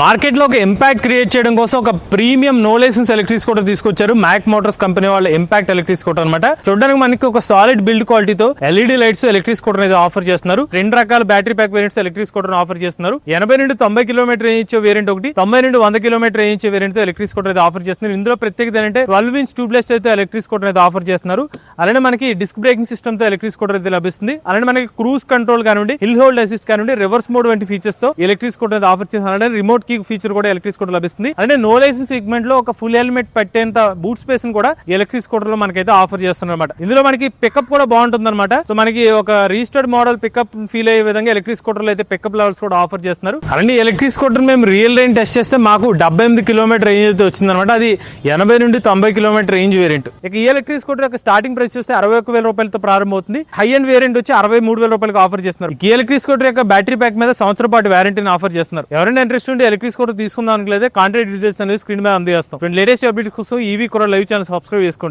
మార్కెట్లో ఒక impact create చేయడం కోసం ఒక premium no license electric scooter తీసుకొచ్చారు మ్యాక్ మోటార్స్ కంపెనీ వాళ్ళ ఇంపాక్ట్ ఎలక్ట్రిక్ స్కూటర్ అనమాట చూడడానికి మనకి ఒక సాలిడ్ బిల్డ్ క్వాలిటీతో ఎల్ఈడి లైట్స్ ఎలక్ట్రిక్ స్కూటర్ అయితే ఆఫర్ చేస్తున్నారు. రెండు రకాల battery pack variants electric scooter offer చేస్తున్నారు. ఎనభై నుండి తొంభై కిలోమీటర్ రేంజ్ ఇచ్చే వేరియంట్ ఒకటి తొంభై నుండి వంద కిలోమీటర్ రేంజ్ ఇచ్చే వేరియంట్ ఎలక్ట్రిక్ స్కూటర్ అయితే ఆఫర్ చేస్తున్నారు. ఇందులో ప్రత్యేకత ఏంటంటే ట్వెల్వ్ ఇంచ్ ట్యూబ్లెస్ అయితే ఎలక్ట్రిక్ స్కూటర్ అయితే ఆఫర్ చేస్తున్నారు. అలానే మనకి డిస్క్ బ్రేకింగ్ సిస్టమ్తో ఎలక్ట్రిక్ స్కూటర్ అయితే లభిస్తుంది. అలానే మనకి క్రూజ్ కంట్రోల్ కానివ్వండి హిల్ హోల్డ్ అసిస్ట్ కానివ్వండి రివర్స్ మోడ్ వంటి ఫీచర్స్తో ఎలక్ట్రిక్ స్కూటర్ అయితే ఆఫర్ చేస్తున్నారు. అలానే రిమోట్ కీ ఫీచర్ కూడా ఎలక్ట్రిక్ స్కూటర్ లభిస్తుంది. అంటే నో లైసెన్స్ సెగ్మెంట్లో ఒక ఫుల్ హెల్మెట్ పెట్టేంత బూట్ స్పేస్ని కూడా ఎలక్ట్రిక్ స్కూటర్లో మనకైతే ఆఫర్ చేస్తున్నారు అనమాట ఇందులో మనకి పికప్ కూడా బాగుంటుంది అనమాట సో మనకి ఒక రిజిస్టర్డ్ మోడల్ పికప్ ఫీల్ అయ్యే విధంగా ఎలక్ట్రిక్ స్కూటర్ అయితే పికప్ లెవెల్స్ కూడా ఆఫర్ చేస్తున్నారు. అలాంటి ఎలక్ట్రిక్ స్కూటర్ మేము రియల్ రేంజ్ టెస్ట్ చేస్తే మాకు డెబ్బై ఎనిమిది కిలోమీటర్ రేంజ్ అయితే వచ్చిందనమాట అది ఎనభై నుండి తొంభై కిలోమీటర్ రేంజ్ వేరియంట్ ఇక ఈ ఎలక్ట్రిక్ స్కూటర్ యొక్క స్టార్టింగ్ ప్రైస్ చూస్తే అరవై ఒక వేల రూపాయలతో ప్రారంభమవుతుంది. హై అండ్ వేరియంట్ వచ్చి అరవై మూడు వేల రూపాయలకు ఆఫర్ చేస్తున్నారు. ఈ ఎలక్ట్రిక్ స్కూటర్ యొక్క బ్యాటరీ ప్యాక్ మీద సంవత్సరం పాటు వారంటీని ఆఫర్ చేస్తున్నారు. ఎవరైనా ఇంట్రెస్ట్ ఉంటే ఎలక్ట్రిక్ కూడా తీసుకుందాం అనుకోలేదే కాంటాక్ట్ డీటెయిల్స్ అనేది స్క్రీన్ మీద అందజేస్తాం. లేటెస్ట్ అప్డేట్స్ కోసం ఈవీ కూడా లైవ్ ఛానల్ సబ్స్క్రైబ్ చేసుకోండి.